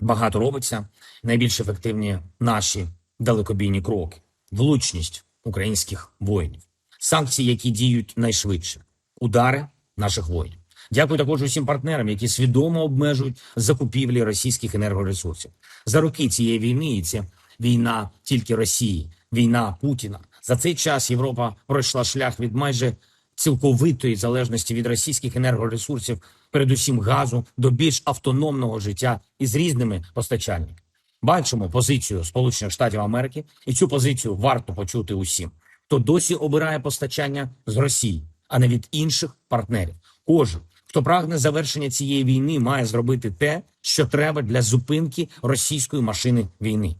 Багато робиться. Найбільш ефективні наші далекобійні кроки, влучність українських воїнів, санкції, які діють найшвидше, удари наших воїнів. Дякую також усім партнерам, які свідомо обмежують закупівлі російських енергоресурсів. За роки цієї війни, і це війна тільки Росії, війна Путіна. За цей час Європа пройшла шлях від майже цілковитої залежності від російських енергоресурсів, передусім газу, до більш автономного життя із різними постачальниками. Бачимо позицію Сполучених Штатів Америки, і цю позицію варто почути усім, хто досі обирає постачання з Росії, а не від інших партнерів. Кожен, хто прагне завершення цієї війни, має зробити те, що треба для зупинки російської машини війни.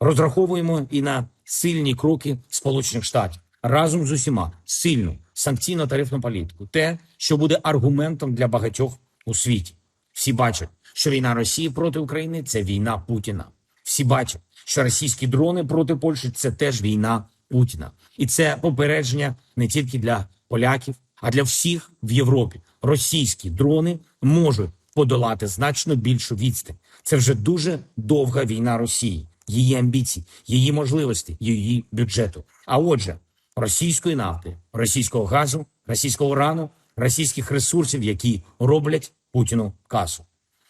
Розраховуємо і на сильні кроки Сполучених Штатів разом з усіма сильну санкційно-тарифну політику, те, що буде аргументом для багатьох у світі. Всі бачать, що війна Росії проти України це війна Путіна. Всі бачать, що російські дрони проти Польщі це теж війна Путіна, і це попередження не тільки для поляків, а для всіх в Європі. Російські дрони можуть подолати значно більшу відстань. Це вже дуже довга війна Росії, її амбіцій, її можливості, її бюджету. А отже, російської нафти, російського газу, російського урану, російських ресурсів, які роблять Путіну касу.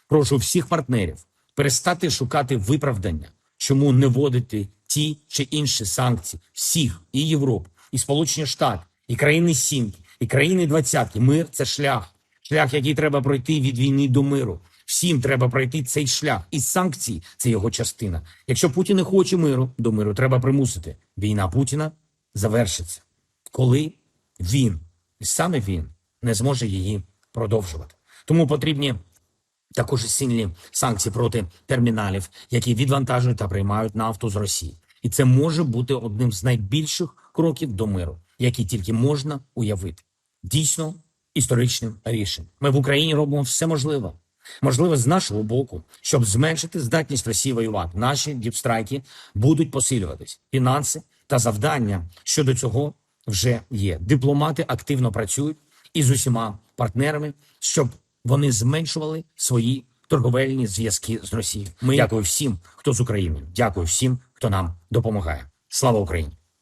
Прошу всіх партнерів перестати шукати виправдання, чому не вводити ті чи інші санкції всіх і Європу, і Сполучені Штати, і країни Сімки, і країни Двадцятки. Мир це шлях, шлях, який треба пройти від війни до миру. Всім треба пройти цей шлях, і санкції це його частина. Якщо Путін не хоче миру, до миру треба примусити. Війна Путіна завершиться, коли він, і саме він, не зможе її продовжувати. Тому потрібні також сильні санкції проти терміналів, які відвантажують та приймають нафту з Росії. І це може бути одним з найбільших кроків до миру, які тільки можна уявити. Дійсно історичним рішенням. Ми в Україні робимо все можливе. Можливе з нашого боку, щоб зменшити здатність Росії воювати. Наші діпстрайки будуть посилюватись. Фінанси та завдання щодо цього вже є. Дипломати активно працюють із усіма партнерами, щоб вони зменшували свої торговельні зв'язки з Росією. Ми дякую всім, хто з України. Дякую всім, хто нам допомагає. Слава Україні!